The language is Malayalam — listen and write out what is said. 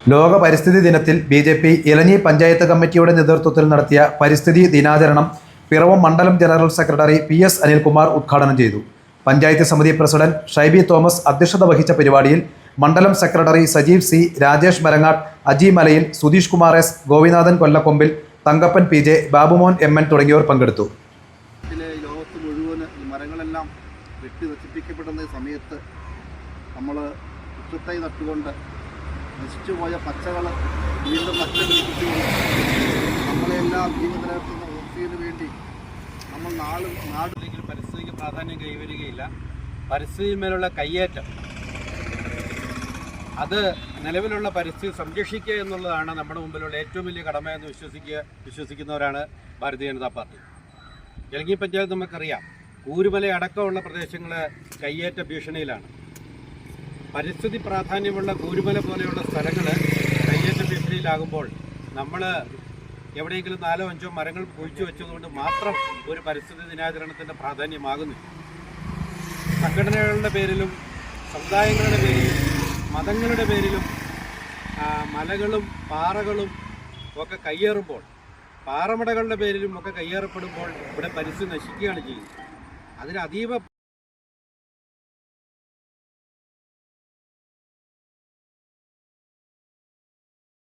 ലോക പരിസ്ഥിതി ദിനത്തിൽ B J P Elanji panchayat കമ്മിറ്റിയുടെ നേതൃത്വത്തിൽ നടത്തിയ പരിസ്ഥിതി ദിനാചരണം പിറവം മണ്ഡലം general secretary P S Anilkumar ഉദ്ഘാടനം ചെയ്തു. പഞ്ചായത്ത് സമിതി പ്രസിഡന്റ് ഷൈബി തോമസ് അധ്യക്ഷത വഹിച്ച പരിപാടിയിൽ മണ്ഡലം secretary Sajeev C Rajesh Marangad Aji Malayil Sudheesh Kumar S Gopinathan Kollakombil Thankappan P J Babumon M N തുടങ്ങിയവർ പങ്കെടുത്തു. ലോകത്ത് മുഴുവൻ മരങ്ങളെല്ലാം വെട്ടി നശിപ്പിക്കപ്പെടുന്ന സമയത്ത് നമ്മൾ ഉച്ചത്തൈ നട്ടുകൊണ്ട് നശിച്ചുപോയ പച്ചകൾ വീണ്ടും നട്ടുപിടിപ്പിച്ചുകൊണ്ട് നമ്മളെല്ലാം ജീവൻ നിലനിർത്തുന്ന ഓക്സിജന് വേണ്ടി നമ്മൾ നാളും നാട് അല്ലെങ്കിൽ പരിസ്ഥിതിക്ക് പ്രാധാന്യം കൈവരികയില്ല. പരിസ്ഥിതിമേലുള്ള കയ്യേറ്റം. അത് നിലവിലുള്ള പരിസ്ഥിതി സംരക്ഷിക്കുക എന്നുള്ളതാണ് നമ്മുടെ മുമ്പിലുള്ള ഏറ്റവും വലിയ കടമയെന്ന് വിശ്വസിക്കുക വിശ്വസിക്കുന്നവരാണ് ഭാരതീയ ജനതാ പാർട്ടി. ഡൽഹി പഞ്ചായത്ത് നമുക്കറിയാം. കൂരുമല അടക്കമുള്ള പ്രദേശങ്ങൾ കയ്യേറ്റ ഭീഷണിയിലാണ്. പരിസ്ഥിതി പ്രാധാന്യമുള്ള കൂരുമല പോലെയുള്ള സ്ഥലങ്ങൾ കയ്യേറ്റ ഭീഷണിയിലാകുമ്പോൾ നമ്മൾ എവിടെയെങ്കിലും നാലോ അഞ്ചോ മരങ്ങൾ കുഴിച്ചു വെച്ചതുകൊണ്ട് മാത്രം ഒരു പരിസ്ഥിതി ദിനാചരണത്തിന്റെ പ്രാധാന്യമാകുന്നു സംഘടനകളുടെ പേരിലും സമുദായങ്ങളുടെ പേരിലും മതങ്ങളുടെ പേരിലും മലകളും പാറകളും ഒക്കെ കയ്യേറുമ്പോൾ പാറമടകളുടെ പേരിലും ഒക്കെ കയ്യേറപ്പെടുമ്പോൾ ഇവിടെ പരിസ്ഥിതി നശിക്കുകയാണ് ചെയ്യുന്നത്. അതിന് അതീവ